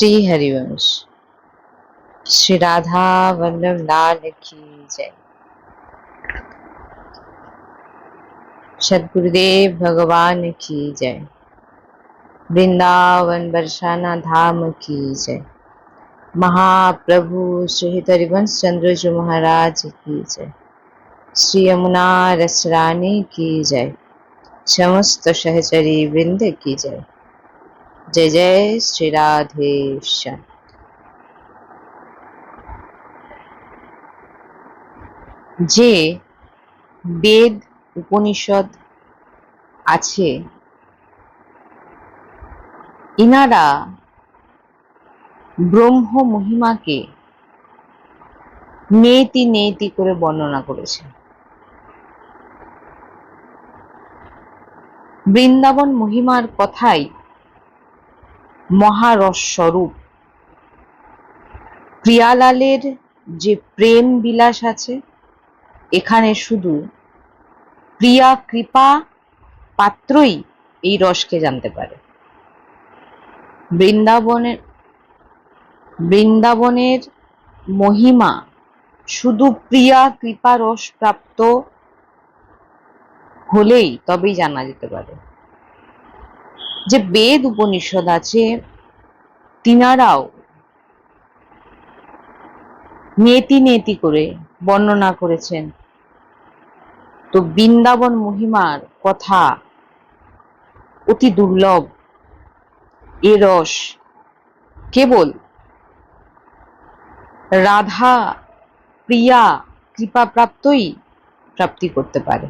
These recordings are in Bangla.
श्री हरिवंश श्री राधा वल्लभ लाल की जय। सदगुरुदेव भगवान की जय। वृंदावन बरसाना धाम की जय। महाप्रभु श्री हरिवंश चंद्र जी महाराज की जय। श्री यमुना रसरानी की जय। समस्त सहचरी वृंद की जय। জয় জয় শ্রী রাধেশ্যাম যে বেদ উপনিষদ আছে, ইনারা ব্রহ্ম মহিমাকে নেতি নেতি করে বর্ণনা করেছেন। বৃন্দাবন মহিমার কথাই মহারস স্বরূপ প্রিয়ালালের যে প্রেম বিলাস আছে, এখানে শুধু প্রিয়া, কৃপা পাত্রই এই রসকে জানতে পারে। বৃন্দাবনের বৃন্দাবনের মহিমা শুধু প্রিয়া, কৃপা রস প্রাপ্ত হলেই তবেই জানা যেতে পারে। যে বেদ উপনিষদ আছে, তিনারাও নেতি নেতি করে বর্ণনা করেছেন। তো বৃন্দাবন মহিমার কথা অতি দুর্লভ, এ রস কেবল রাধা প্রিয়া কৃপা প্রাপ্তই প্রাপ্তি করতে পারে।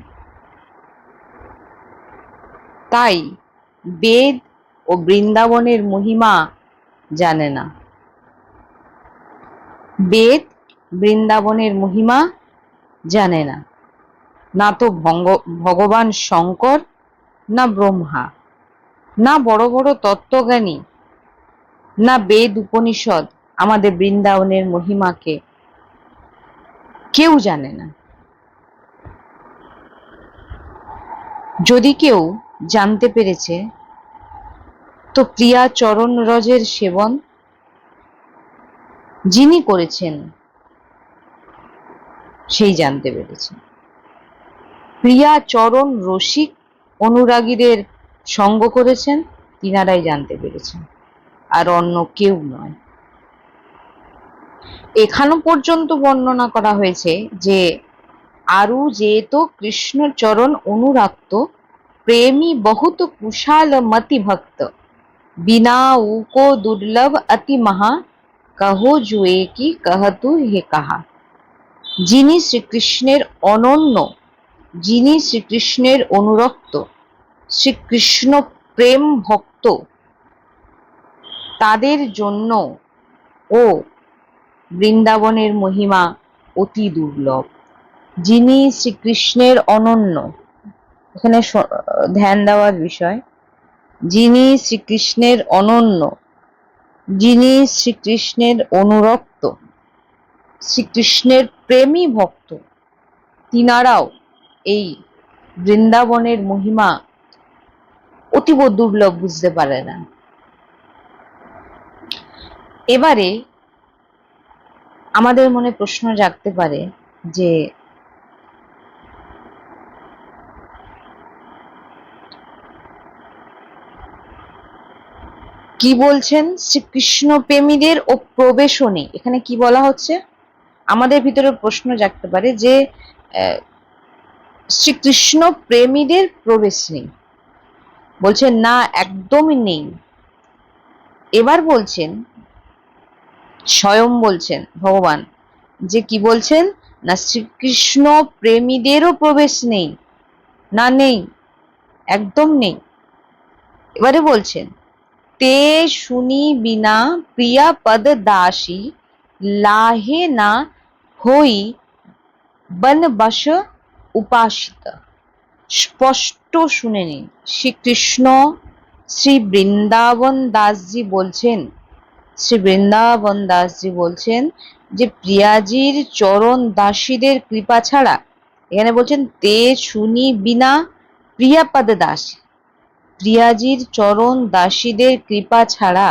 তাই বেদ ও বৃন্দাবনের মহিমা জানে না। বেদ, বৃন্দাবনের মহিমা জানে না। না তো ভঙ্গ, ভগবান শঙ্কর, না ব্রহ্মা, না বড় বড় তত্ত্বজ্ঞানী, না বেদ উপনিষদ আমাদের বৃন্দাবনের মহিমাকে কেউ জানে না। যদি কেউ জানতে পেরেছে। তো প্রিয়া চরণ রজের সেবন যিনি করেছেন, সেই জানতে পেরেছে। প্রিয়া চরণ রসিক অনুরাগীদের সঙ্গ করেছেন, তিনারাই জানতে পেরেছেন, আর অন্য কেউ নয়। এখানো পর্যন্ত বর্ণনা করা হয়েছে যে আরু যেহেতু কৃষ্ণ চরণ অনুরাক্ত પ્રેમી বহুত કુશાલ મતિ ભક્ત બિના ઉકો দুর্লভ অতি મહા કહો জুয়ে কি કહতু হে কাহা যিনি শ্রীকৃষ্ণের অনন্য যিনি শ্রীকৃষ্ণের অনুরক্ত শ্রীকৃষ্ণ প্রেম ভক্ত তাদের জন্য ও বৃন্দাবনের মহিমা অতি দুর্লভ যিনি শ্রীকৃষ্ণের অনন্য এখানে ধ্যান দেওয়ার বিষয়। যিনি শ্রীকৃষ্ণের অনন্য, যিনি শ্রীকৃষ্ণের অনুরক্ত, শ্রীকৃষ্ণের প্রেমী ভক্ত, তিনারাও এই বৃন্দাবনের মহিমা অতীব দুর্লভ বুঝতে পারে না। এবারে আমাদের মনে প্রশ্ন জাগতে পারে যে কি বলছেন শ্রীকৃষ্ণ প্রেমীদের ও প্রবেশনে? এখানে কি বলা হচ্ছে? আমাদের ভিতরে প্রশ্ন জাগতে পারে যে শ্রীকৃষ্ণ প্রেমীদের প্রবেশ নেই। বলছেন, না, একদমই নেই। এবার বলছেন, স্বয়ং বলছেন ভগবান, যে কি বলছেন? না, শ্রীকৃষ্ণ প্রেমীদেরও প্রবেশ নেই। না, নেই। একদম নেই। এবারে বলছেন ते শুনি বিনা প্রিয়া পদ দাসী লাহে না হই বন বস উপাসিত স্পষ্ট শুনে নিন শ্রীকৃষ্ণ শ্রী বৃন্দাবন দাসজি বলছেন শ্রী বৃন্দাবন দাসজি বলছেন যে প্রিয়াজির চরণ দাসীদের কৃপা ছাড়া, এখানে বলছেন, তে শুনি বিনা প্রিয়াপদ দাসী। প্রিয়াজির চরণ দাসীদের কৃপা ছাড়া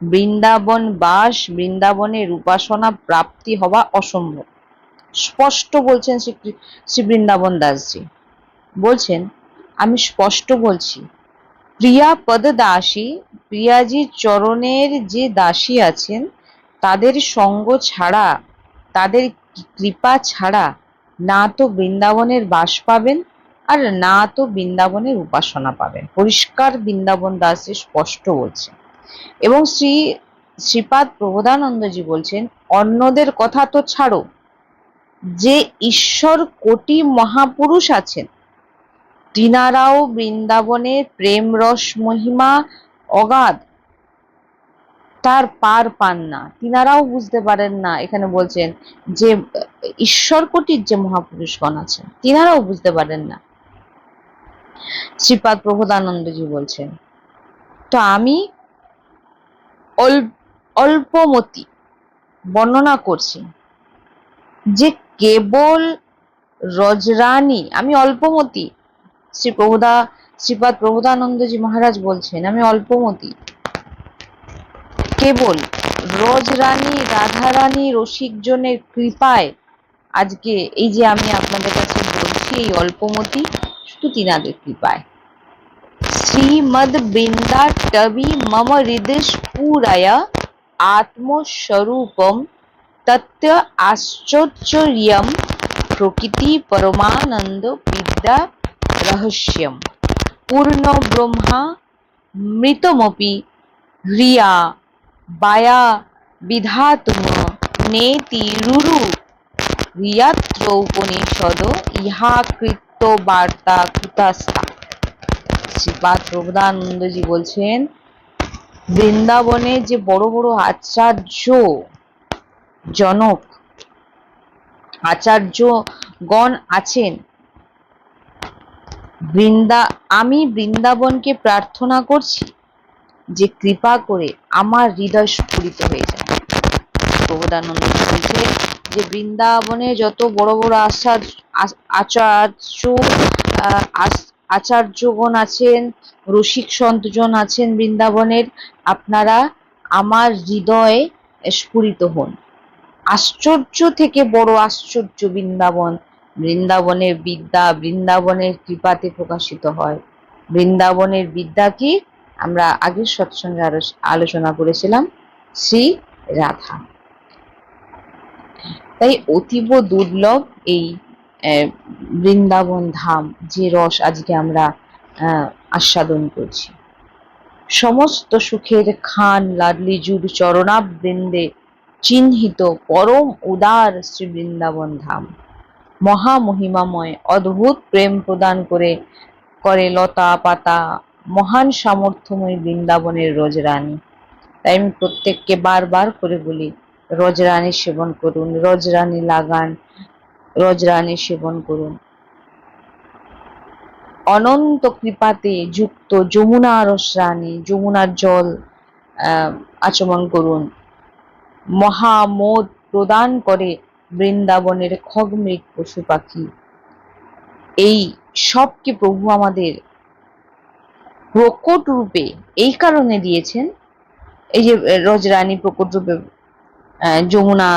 বৃন্দাবন বাস বৃন্দাবনের উপাসনা প্রাপ্তি হওয়া অসম্ভব। স্পষ্ট বলছেন শ্রী শ্রী বৃন্দাবন দাসজি। বলছেন, আমি স্পষ্ট বলছি, প্রিয়া পদ দাসী প্রিয়াজি চরণের যে দাসী আছেন, তাদের সঙ্গ ছাড়া, তাদের কৃপা ছাড়া না তো বৃন্দাবনের বাস পাবেন আর না তো বৃন্দাবনের উপাসনা পাবেন। পরিষ্কার বৃন্দাবন দাসজি স্পষ্ট বলছে। এবং শ্রী, শ্রীপাদ প্রবোধানন্দজি বলছেন, অন্যদের কথা তো ছাড়ো। যে ঈশ্বর কোটি মহাপুরুষ আছেন তিনারাও বৃন্দাবনের প্রেম রস মহিমা অগাধ, তার পার পান না। তিনারাও বুঝতে পারেন না, এখানে বলছেন যে, ঈশ্বর কোটির যে মহাপুরুষগণ আছেন তিনারাও বুঝতে পারেন না। শ্রীপাদ প্রবোধানন্দজি বলছেন। তো আমি অল্পমতি বর্ণনা করছি যে কেবল রজরানী, আমি অল্পমতি, শ্রী প্রভুদা, শ্রীপাদ প্রভুদানন্দজি মহারাজ বলছেন, আমি অল্পমতি। কেবল রজরানী, রাধারানী, রসিকজনের কৃপায় আজকে এই যে আমি আপনাদের কাছে বলছি, এই অল্পমতি শুধু তিনাদের কৃপায় শ্রীমদ বৃন্দা টবি মম হৃদয় স্ফুরায় আত্মস্বরূপম তত্ত্ব আশ্চর্যম প্রকৃতি পরমানন্দ বিদ্যা রহস্যম পূর্ণ ব্রহ্মা মৃতমপি হ্রিয়া বায়া বিধাতুম নেতি রুরু হ্রিয়াত্র উপনিষদ ইহা কৃত্য বার্তা কৃতাস্তা। শ্রীপাদ প্রভুদানন্দজি বলছেন, বৃন্দাবনে যে বড় বড় আচার্য জনক আচার্য গণ আছেন, বৃন্দা, আমি বৃন্দাবনকে প্রার্থনা করছি যে কৃপা করে আমার হৃদয় স্ফুরিত হয়ে যায়। প্রবোধানন্দ বলছে যে বৃন্দাবনে যত বড় বড় আচার্য আচার্য আচার্যগণ আছেন, রসিক সন্তজন আছেন বৃন্দাবনের, আপনারা আমার হৃদয়ে স্ফুরিত হন। আশ্চর্য থেকে বড় আশ্চর্য বৃন্দাবন, বৃন্দাবনের বিদ্যা, বৃন্দাবনের কৃপাতে প্রকাশিত হয়। বৃন্দাবনের বিদ্যা কি? আমরা আগের সৎসঙ্গে আলোচনা করেছিলাম, শ্রী রাধা। তাই অতীব দুর্লভ এই বৃন্দাবন ধাম যে রস আজকে আমরা আস্বাদন করছি। সমস্ত সুখের খান লাডলি জুর চরণাবৃন্দে চিহ্নিত পরম উদার শ্রী বৃন্দাবন ধাম। মহামহিমাময় অদ্ভুত প্রেম প্রদান করে করে লতা পাতা মহান সামর্থ্যময় বৃন্দাবনের রজরানী। তাই আমি প্রত্যেককে বারবার করে বলি, রজরানী সেবন করুন, রজরানী লাগান রজরানী সেবন করুন। অনন্ত কৃপাতে যুক্ত যমুনা রসরানী যমুনার জল আচমন করুন। মহামোদ প্রদান করে বৃন্দাবনের খগমৃগ পশু পাখি। এই সবকে প্রভু আমাদের প্রকট রূপে এই কারণে দিয়েছেন? এই যে রজরানী প্রকট রূপে যমুনা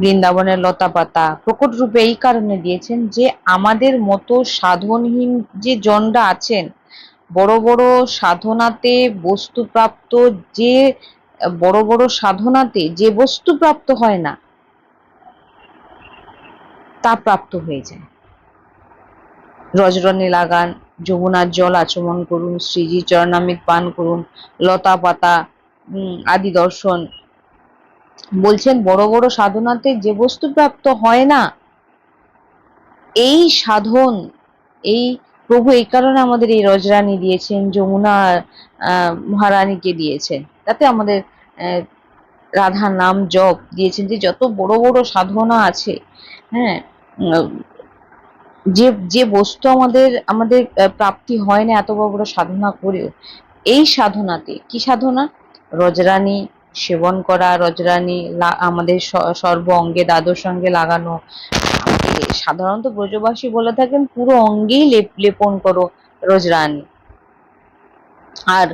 বৃন্দাবনের লতা পাতা। প্রকট রূপে এই কারণে দিয়েছেন যে, আমাদের মতো সাধনহীন যে জনরা আছেন, বড় বড় সাধনাতে বস্তুপ্রাপ্ত যে, বড় বড় সাধনাতে যে বস্তু প্রাপ্ত হয় না, তা প্রাপ্ত হয়ে যায়। রজরণে লাগান, যমুনার জল আচমন করুন শ্রীজি চরণামিত পান করুন, লতা পাতা আদি দর্শন বলছেন, বড় বড় সাধনাতে যে বস্তু প্রাপ্ত হয় না, এই সাধন, এই প্রভু এই কারণে আমাদের এই রজরানী দিয়েছেন, যমুনা মহারানীকে দিয়েছেন। তাতে আমাদের রাধা নাম জপ দিয়েছেন যে যত বড় বড় সাধনা আছে হ্যাঁ যে যে বস্তু আমাদের আমাদের প্রাপ্তি হয় না, এত বড় বড় সাধনা করেও, এই সাধনাতে কি সাধনা? রজরানী সেবন করা, রজরানী আমাদের সর্ব অঙ্গে দ্বাদশ অঙ্গে লাগানো। সাধারণত ব্রজবাসী বলে থাকেন, পুরো অঙ্গেই লেপ, লেপন করো রজরানী। আর,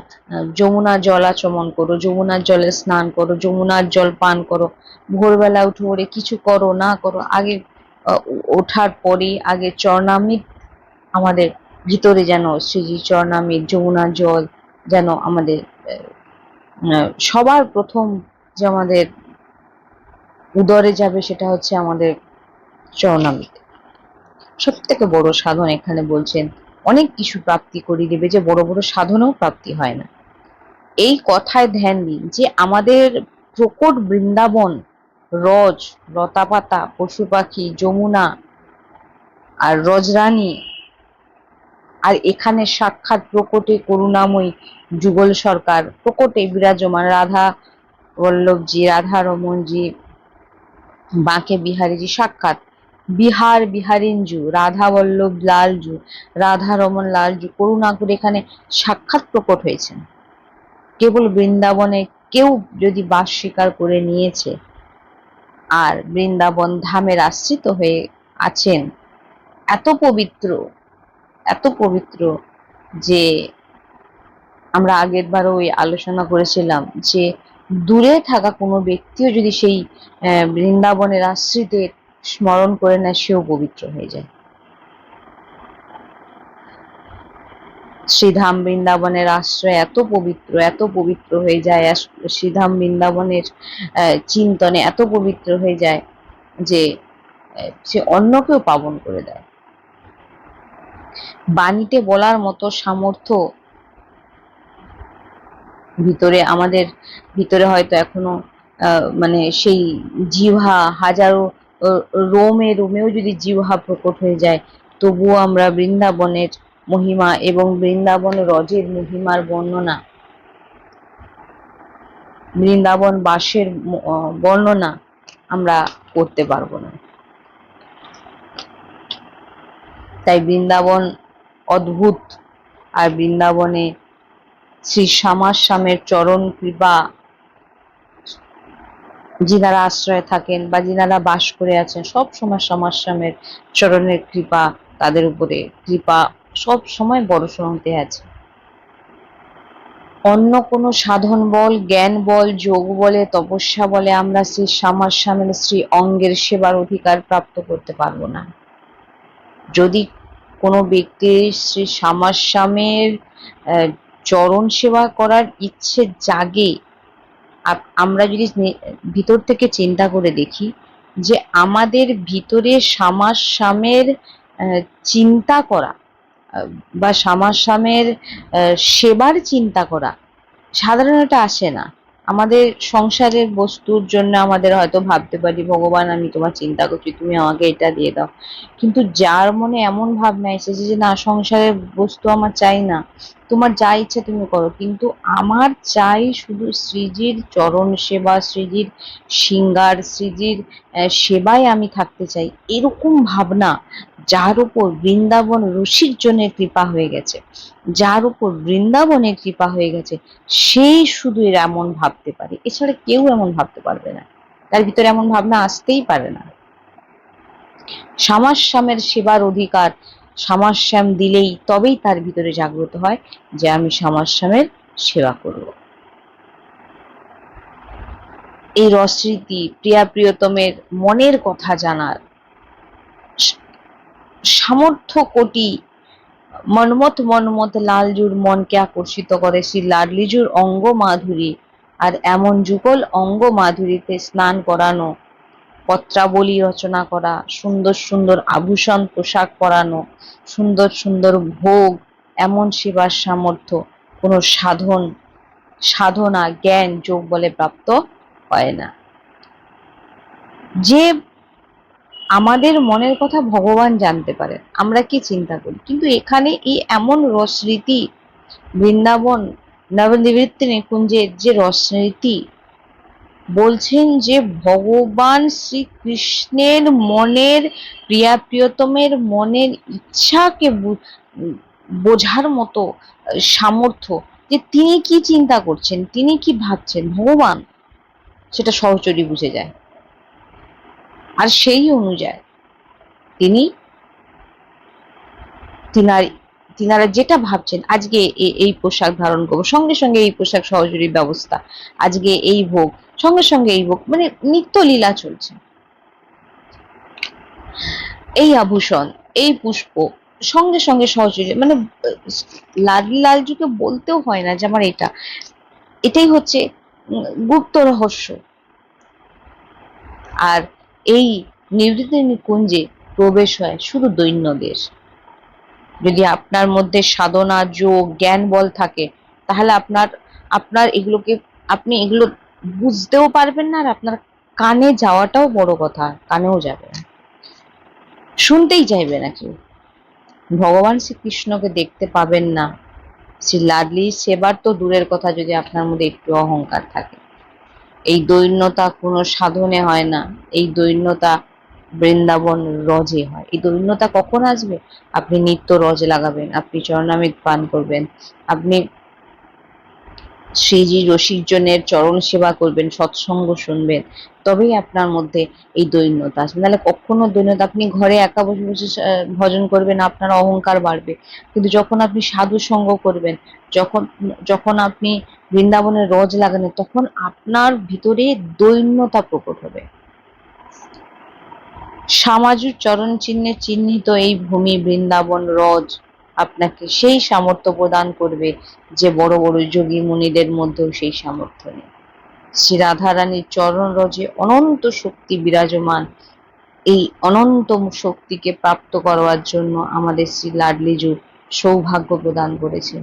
যমুনার জল আচমন করো, যমুনার জলে স্নান করো, যমুনার জল পান করো, ভোরবেলা উঠে ওরে কিছু করো, না করো, আগে ওঠার পরে আগে চরণামৃত আমাদের ভিতরে যেন শ্রীজি চরণামৃত, যমুনার জল যেন আমাদের সবার প্রথম যে আমাদের উদরে যাবে সেটা হচ্ছে আমাদের চরণামৃত। সব থেকে বড় সাধন এখানে বলছেন, অনেক কিছু প্রাপ্তি করিয়ে দেবে যে বড় বড় সাধনও প্রাপ্তি হয় না। এই কথায় ধ্যান দিন যে আমাদের প্রকট বৃন্দাবন, রজ, লতাপাতা পশু পাখি যমুনা আর রজরানী আর এখানে সাক্ষাৎ প্রকটে করুণাময়ী যুগল সরকার। প্রকটে বিরাজমান রাধা বল্লভজি, রাধা রমনজি বাঁকে বিহারীজি, সাক্ষাৎ। বিহার বিহারিঞ্জু রাধা বল্লভ লালজু, রাধা রমন লালজু, করুণা করে এখানে সাক্ষাৎ প্রকট হয়েছেন। কেবল বৃন্দাবনে কেউ যদি বাস স্বীকার করে নিয়েছে, আর বৃন্দাবন ধামের আশ্রিত হয়ে আছেন, এত পবিত্র এত পবিত্র যে আমরা আগের বারও ওই আলোচনা করেছিলাম যে দূরে থাকা কোনো ব্যক্তিও যদি সেই বৃন্দাবনের আশ্রিতের স্মরণ করে নেয়, সেও পবিত্র হয়ে যায়। শ্রীধাম বৃন্দাবনের আশ্রয় এত পবিত্র এত পবিত্র হয়ে যায় শ্রীধাম বৃন্দাবনের চিন্তনে এত পবিত্র হয়ে যায় যে সে অন্যকেও পাবন করে দেয়। বাণীতে বলার মতো সামর্থ্য ভিতরে, আমাদের ভিতরে হয়তো এখনও মানে সেই জিহ্বা, হাজারো রোমে, রোমেও যদি জিহ্বা প্রকট হয়ে যায়, তবুও আমরা বৃন্দাবনের মহিমা এবং বৃন্দাবন রজের মহিমার বর্ণনা, বৃন্দাবন বাসের বর্ণনা আমরা করতে পারব না। তাই বৃন্দাবন অদ্ভুত। আর বৃন্দাবনে শ্রী শ্যামার স্বামের চরণ কৃপা যিনারা আশ্রয়ে থাকেন বা যিনারা বাস করে আছেন, সব সময় শ্যামার স্বামের চরণের কৃপা তাদের উপরে। কৃপা সব সময় বড় সড়তে আছে। অন্য কোনো সাধন বল, জ্ঞান বল, যোগ বলে, তপস্যা বলে আমরা শ্রী শ্যামার স্বামীর শ্রী অঙ্গের সেবার অধিকার প্রাপ্ত করতে পারব না। যদি কোনো ব্যক্তির শ্রী শ্যামার স্বামীর আহ, চরণ সেবা করার ইচ্ছে জাগে আমরা যদি ভিতর থেকে চিন্তা করে দেখি যে আমাদের ভিতরে সামের চিন্তা করা বা আহ, সেবার চিন্তা করা সাধারণ এটা আসে না। আমাদের সংসারের বস্তুর জন্য আমাদের হয়তো ভাবতে পারি, ভগবান, আমি তোমার চিন্তা করছি, তুমি আমাকে এটা দিয়ে দাও। কিন্তু যার মনে এমন ভাবনা এসেছে যে, না, সংসারের বস্তু আমার চাই না। তোমার যা ইচ্ছে তুমি করো। কিন্তু আমার চাই শুধু শ্রীজির চরণ সেবা, শ্রীজির সিঙ্গার, শ্রীজির সেবায় আমি থাকতে চাই। এরকম ভাবনা যার উপর বৃন্দাবন রসিক জনের কৃপা হয়ে গেছে, যার উপর বৃন্দাবনের কৃপা হয়ে গেছে সেই শুধু এর এমন ভাবতে পারে। এছাড়া কেউ এমন ভাবতে পারবে না। তার ভিতরে এমন ভাবনা আসতেই পারে না। সামাশ্যামের সেবার অধিকার সামাশ্যাম দিলেই তবেই তার ভিতরে জাগ্রত হয় যে আমি সামাশ্যামের সেবা করব। এই রসস্মৃতি প্রিয়া প্রিয়তমের মনের কথা জানার সামর্থ্য কোটি মনমত মনমত লালজুর মনকে আকর্ষিত করে শ্রী লাডলিজুর অঙ্গ মাধুরী। আর এমন যুগল অঙ্গ মাধুরীতে স্নান করানো, পত্রাবলী রচনা করা, সুন্দর সুন্দর আভূষণ পোশাক পরানো, সুন্দর সুন্দর ভোগ, এমন সেবার সামর্থ্য কোনো সাধন, সাধনা, জ্ঞান, যোগ বলে প্রাপ্ত হয় না। যে আমাদের মনের কথা ভগবান জানতে পারেন আমরা কি চিন্তা করি? কিন্তু এখানে এই এমন রসরীতি, বৃন্দাবন, নবনিবৃত্তি নিকুঞ্জের যে রসরীতি, বলছেন যে ভগবান শ্রীকৃষ্ণের মনের প্রিয়া প্রিয়তমের মনের ইচ্ছাকে বোঝার মতো সামর্থ্য, যে তিনি কি চিন্তা করছেন, তিনি কি ভাবছেন, ভগবান সেটা সহচরী বুঝে যায়। আর সেই অনুযায়ী তিনি তিনার, তিনারা যেটা ভাবছেন, আজকে এই পোশাক ধারণ করব, সঙ্গে সঙ্গে এই পোশাক সহজুরির ব্যবস্থা, আজকে এই ভোগ, সঙ্গে সঙ্গে এই ভোগ মানে নিত্য লীলা চলছে। এই আভূষণ, এই পুষ্প, সঙ্গে সঙ্গে সহযোগী মানে লাল লাডলি লালজুকে বলতেও হয় না যে আমার এটা। এটাই হচ্ছে গুপ্ত রহস্য। আর এই নিবৃত্তি নিকুঞ্জে প্রবেশ হয় শুধু দৈন্যদের। যদি আপনার মধ্যে সাধনা, যোগ, জ্ঞান, বল থাকে, তাহলে আপনার আপনার এগুলোকে, আপনি এগুলো বুঝতেও পারবেন না আর আপনার কানে যাওয়াটাও বড় কথা, কানেও যাবে না। শুনতেই চাইবে না কেউ। ভগবান শ্রীকৃষ্ণকে দেখতে পাবেন না। শ্রী লাডলি সেবার তো দূরের কথা যদি আপনার মধ্যে একটু অহংকার থাকে। এই দৈন্যতা কোনো সাধনে হয় না। এই দৈন্যতা বৃন্দাবন রজে হয়। এই দৈন্যতা কখন আসবে? আপনি নিত্য রজ লাগাবেন, আপনি চরণামৃত পান করবেন, আপনি শ্রীজি রসিকজনের চরণ সেবা করবেন, সৎসঙ্গ শুনবেন। তবেই আপনার মধ্যে এই দৈন্যতা আসবে। নাহলে কখনো দৈন্যতা, আপনি ঘরে একা বসে বসে ভজন করবেন, আপনার অহংকার বাড়বে। কিন্তু যখন আপনি সাধু সঙ্গ করবেন, যখন যখন আপনি বৃন্দাবনের রজ লাগাবেন, তখন আপনার ভিতরে দৈন্যতা প্রকট হবে। সামাজিক চরণ চিহ্নে চিহ্নিত এই ভূমি বৃন্দাবন রজ। আপনাকে সেই সামর্থ্য প্রদান করবে যে বড় বড় যোগী মুনিদের মধ্যেও সেই সামর্থ্য নেই। শ্রী রাধারানীর চরণ রজে অনন্ত শক্তি বিরাজমান। এই অনন্ত শক্তিকে প্রাপ্ত করবার জন্য আমাদের শ্রী লাডলিজু সৌভাগ্য প্রদান করেছেন।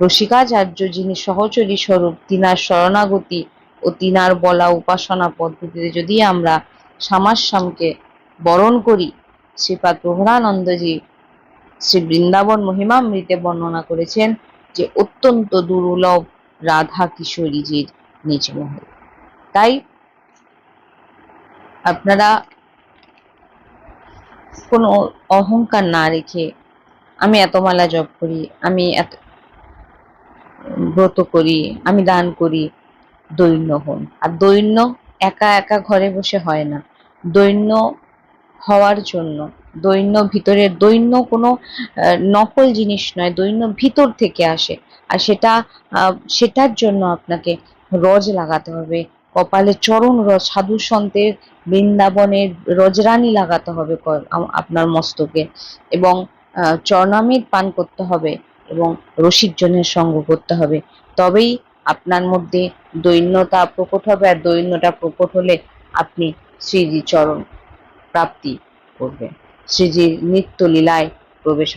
রসিকাচার্য যিনি সহচরী স্বরূপ, তিনার শরণাগতি ও তিনার বলা উপাসনা পদ্ধতিতে যদি আমরা সামাশ্যামকে বরণ করি, শ্রীপাদ প্রভুরানন্দজি শ্রী বৃন্দাবন মহিমামৃতে বর্ণনা করেছেন যে অত্যন্ত দুর্লভ রাধা কিশোরীজির নিজ মহল। তাই আপনারা কোনো অহংকার না রেখে আমি এত মালা জপ করি, আমি এত ব্রত করি, আমি দান করি, দৈন্য হন। আর দৈন্য একা একা ঘরে বসে হয় না। দৈন্য হওয়ার জন্য দৈন্য ভিতরে, দৈন্য কোনো নকল জিনিস নয়, দৈন্য ভিতর থেকে আসে। আর সেটা সেটার জন্য আপনাকে রজ লাগাতে হবে, কপালে চরণ রজ, সাধু সন্তের বৃন্দাবনের রজরানি লাগাতে হবে আপনার মস্তকে। এবং চরণামৃত পান করতে হবে এবং রসিকজনের সঙ্গ করতে হবে। তবেই আপনার মধ্যে দৈন্যতা প্রকট হবে আর দৈন্যটা প্রকট হলে আপনি শ্রীজি চরণ প্রাপ্তি করবেন। শ্রীজির নিত্য লীলায় প্রবেশ